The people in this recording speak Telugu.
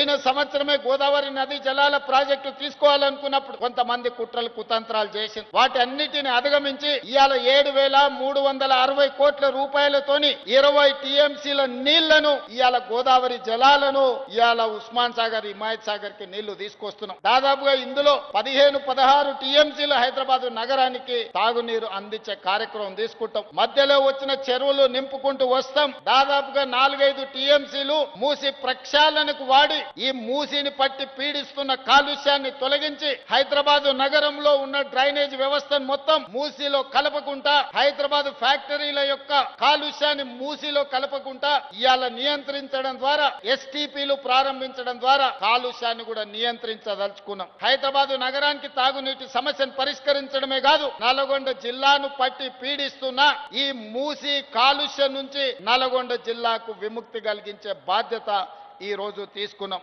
పోయిన సంవత్సరమే గోదావరి నది జలాల ప్రాజెక్టు తీసుకోవాలనుకున్నప్పుడు కొంతమంది కుట్రలు కుతంత్రాలు చేసింది వాటి అన్నిటిని అధిగమించి ఇవాళ ఏడు వేల మూడు వందల అరవై కోట్ల రూపాయలతోని ఇరవై టీఎంసీల నీళ్ళను ఇవాళ గోదావరి జలాలను ఇవాళ ఉస్మాన్ సాగర్ హిమాయత్ సాగర్కి నీళ్ళు తీసుకొస్తున్నాం. దాదాపుగా ఇందులో పదిహేను పదహారు టీఎంసీలు హైదరాబాద్ నగరానికి తాగునీరు అందించే కార్యక్రమం తీసుకుంటాం. మధ్యలో వచ్చిన చెరువులు నింపుకుంటూ వస్తాం. దాదాపుగా నాలుగైదు టీఎంసీలు మూసి ప్రక్షాళనకు వాడి ఈ మూసిని పట్టి పీడిస్తున్న కాలుష్యాన్ని తొలగించి హైదరాబాద్ నగరంలో ఉన్న డ్రైనేజ్ వ్యవస్థను మొత్తం మూసిలో కలపకుండా హైదరాబాద్ ఫ్యాక్టరీల యొక్క కాలుష్యాన్ని మూసిలో కలపకుండా ఇవాళ నియంత్రించడం ద్వారా ఎస్టీపీలు ప్రారంభించడం ద్వారా కాలుష్యాన్ని కూడా నియంత్రించదలుచుకున్నాం. హైదరాబాద్ నగరానికి తాగునీటి సమస్యను పరిష్కరించడమే కాదు నల్గొండ జిల్లాను పట్టి పీడిస్తున్న ఈ మూసి కాలుష్యం నుంచి నల్గొండ జిల్లాకు విముక్తి కలిగించే బాధ్యత ఈరోజు తీసుకున్నాం.